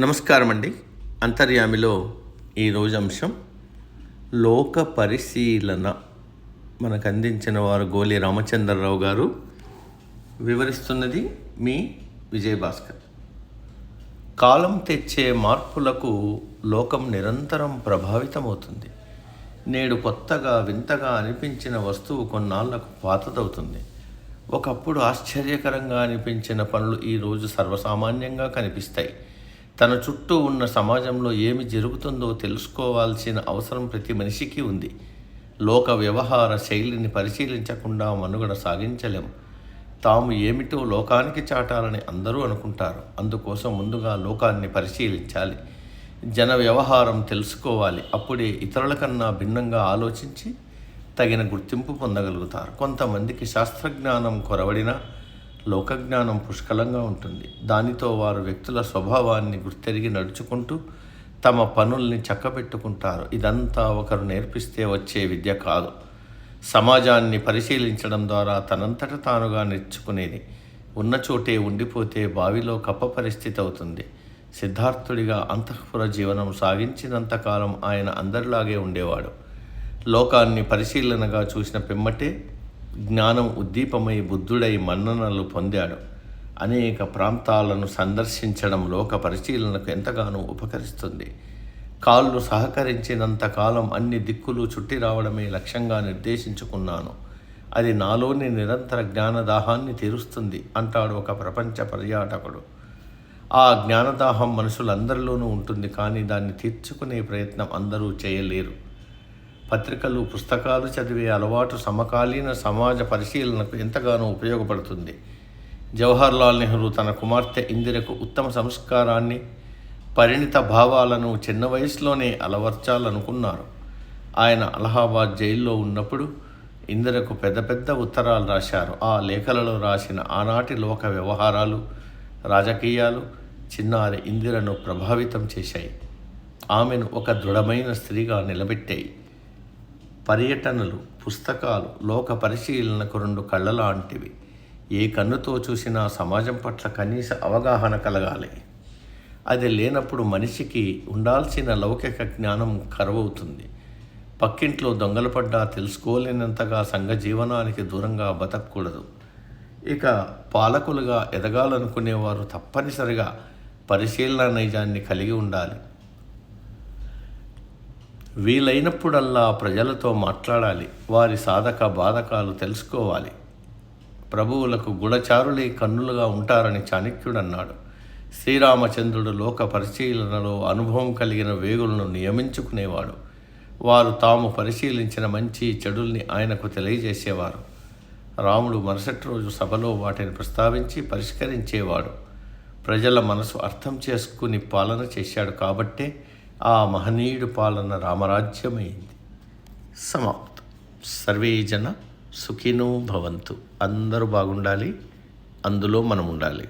నమస్కారం అండి అంతర్యామిలో ఈరోజు అంశం లోక పరిశీలన. మనకు అందించిన వారు గోలి రామచంద్రరావు గారు. వివరిస్తున్నది మీ విజయభాస్కర్. కాలం తెచ్చే మార్పులకు లోకం నిరంతరం ప్రభావితమవుతుంది. నేడు కొత్తగా వింతగా అనిపించిన వస్తువు కొన్నాళ్ళకు పాతదవుతుంది. ఒకప్పుడు ఆశ్చర్యకరంగా అనిపించిన పనులు ఈరోజు సర్వసామాన్యంగా కనిపిస్తాయి. తన చుట్టూ ఉన్న సమాజంలో ఏమి జరుగుతుందో తెలుసుకోవాల్సిన అవసరం ప్రతి మనిషికి ఉంది. లోక వ్యవహార శైలిని పరిశీలించకుండా మనుగడ సాగించలేం. తాము ఏమిటో లోకానికి చాటాలని అందరూ అనుకుంటారు. అందుకోసం ముందుగా లోకాన్ని పరిశీలించాలి. జన వ్యవహారం తెలుసుకోవాలి. అప్పుడే ఇతరుల కన్నా భిన్నంగా ఆలోచించి తగిన గుర్తింపు పొందగలుగుతారు. కొంతమందికి శాస్త్రజ్ఞానం కొరవడినా లోకజ్ఞానం పుష్కలంగా ఉంటుంది. దానితో వారు వ్యక్తుల స్వభావాన్ని గుర్తెరిగి నడుచుకుంటూ తమ పనుల్ని చక్కబెట్టుకుంటారు. ఇదంతా ఒకరు నేర్పిస్తే వచ్చే విద్య కాదు. సమాజాన్ని పరిశీలించడం ద్వారా తనంతట తానుగా నేర్చుకునేది ఉన్న చోటే ఉండిపోతే బావిలో కప్ప పరిస్థితి అవుతుంది. సిద్ధార్థుడిగా అంతఃపుర జీవనం సాగించినంతకాలం ఆయన అందరిలాగే ఉండేవాడు. లోకాన్ని పరిశీలనగా చూసిన పిమ్మటే జ్ఞానం ఉద్దీపమై బుద్ధుడై మన్ననలు పొందాడు. అనేక ప్రాంతాలను సందర్శించడం లోక పరిశీలనకు ఎంతగానో ఉపకరిస్తుంది. కాళ్ళు సహకరించినంత కాలం అన్ని దిక్కులు చుట్టి రావడమే లక్ష్యంగా నిర్దేశించుకున్నాను. అది నాలోని నిరంతర జ్ఞానదాహాన్ని తీరుస్తుంది అంటాడు ఒక ప్రపంచ పర్యాటకుడు. ఆ జ్ఞానదాహం మనుషులందరిలోనూ ఉంటుంది కానీ దాన్ని తీర్చుకునే ప్రయత్నం అందరూ చేయలేరు. పత్రికలు పుస్తకాలు చదివే అలవాటు సమకాలీన సమాజ పరిశీలనకు ఎంతగానో ఉపయోగపడుతుంది. జవహర్లాల్ నెహ్రూ తన కుమార్తె ఇందిరకు ఉత్తమ సంస్కారాన్ని పరిణిత భావాలను చిన్న వయసులోనే అలవర్చాలనుకున్నారు. ఆయన అలహాబాద్ జైల్లో ఉన్నప్పుడు ఇందిరకు పెద్ద పెద్ద ఉత్తరాలు రాశారు. ఆ లేఖలలో రాసిన ఆనాటి లోక వ్యవహారాలు రాజకీయాలు చిన్నారి ఇందిరను ప్రభావితం చేశాయి. ఆమెను ఒక దృఢమైన స్త్రీగా నిలబెట్టాయి. పర్యటనలు పుస్తకాలు లోక పరిశీలనకు రెండు కళ్ళ లాంటివి ఏ కన్నుతో చూసినా సమాజం పట్ల కనీస అవగాహన కలగాలి. అది లేనప్పుడు మనిషికి ఉండాల్సిన లౌకిక జ్ఞానం కరువవుతుంది. పక్కింట్లో దొంగలు పడ్డా తెలుసుకోలేనంతగా సంఘ జీవనానికి దూరంగా బతకూడదు. ఇక పాలకులుగా ఎదగాలనుకునేవారు తప్పనిసరిగా పరిశీలన నైజాన్ని కలిగి ఉండాలి. వీలైనప్పుడల్లా ప్రజలతో మాట్లాడాలి వారి సాధక బాధకాలు తెలుసుకోవాలి. ప్రభువులకు గుణచారులే కన్నులుగా ఉంటారని చాణక్యుడు అన్నాడు శ్రీరామచంద్రుడు లోక పరిశీలనలో అనుభవం కలిగిన వేగులను నియమించుకునేవాడు. వారు తాము పరిశీలించిన మంచి చెడుల్ని ఆయనకు తెలియజేసేవారు. రాముడు మరుసటి రోజు సభలో వాటిని ప్రస్తావించి పరిష్కరించేవాడు. ప్రజల మనసు అర్థం చేసుకుని పాలన చేశాడు కాబట్టే ఆ మహనీయుడు పాలన రామరాజ్యమైంది. సమాప్తం. సర్వే జన సుఖినో భవంతు. అందరూ బాగుండాలి. అందులో మనం ఉండాలి.